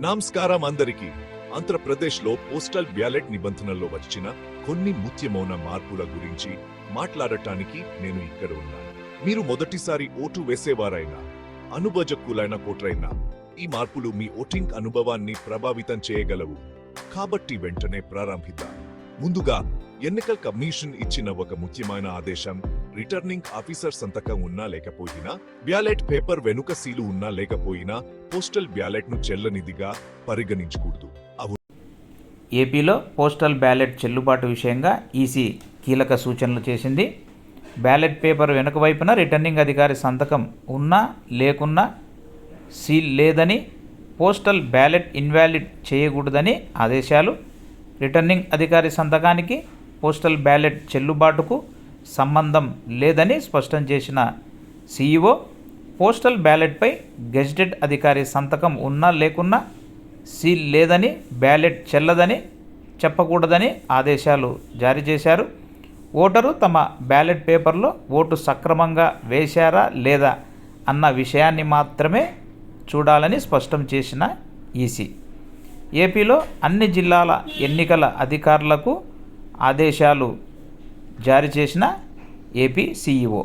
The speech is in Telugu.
నమస్కారం అందరికీ. ఆంధ్రప్రదేశ్లో పోస్టల్ బ్యాలెట్ నిబంధనల్లో వచ్చిన కొన్ని ముఖ్యమైన మార్పుల గురించి మాట్లాడటానికి నేను ఇక్కడ ఉన్నాను. మీరు మొదటిసారి ఓటు వేసేవారైనా అనుభజకులైన కోట్రైనా ఈ మార్పులు మీ ఓటింగ్ అనుభవాన్ని ప్రభావితం చేయగలవు. కాబట్టి వెంటనే ప్రారంభిద్దాం. ముందుగా ఎన్నికల కమిషన్ ఇచ్చిన ఒక ముఖ్యమైన ఆదేశం రిటర్నింగ్ ఆఫీసర్ సంతకం ఉన్నా లేకపోయినా బ్యాలెట్ పేపర్ వెనుక సీలు ఉన్నా లేకపోయినా పోస్టల్ బ్యాలెట్ను చెల్లనిదిగా పరిగణించకూడదు. అవును. ఏపీలో పోస్టల్ బ్యాలెట్ చెల్లుబాటు విషయంగా ఈసీ కీలక సూచనలు చేసింది. బ్యాలెట్ పేపర్ వెనుక వైపున రిటర్నింగ్ అధికారి సంతకం ఉన్నా లేకున్నా సీల్ లేదని పోస్టల్ బ్యాలెట్ ఇన్వాలిడ్ చేయకూడదని ఆదేశాలు. రిటర్నింగ్ అధికారి సంతకానికి పోస్టల్ బ్యాలెట్ చెల్లుబాటుకు సంబంధం లేదని స్పష్టం చేసిన సీఈఓ పోస్టల్ బ్యాలెట్పై గెజిటెడ్ అధికారి సంతకం ఉన్నా లేకున్నా సీల్ లేదని బ్యాలెట్ చెల్లదని చెప్పకూడదని ఆదేశాలు జారీ చేశారు. ఓటరు తమ బ్యాలెట్ పేపర్లో ఓటు సక్రమంగా వేశారా లేదా అన్న విషయాన్ని మాత్రమే చూడాలని స్పష్టం చేసిన ఈసీ. ఏపీలో అన్ని జిల్లాల ఎన్నికల అధికారులకు ఆదేశాలు జారీ చేసిన ఏపీ సీఈఓ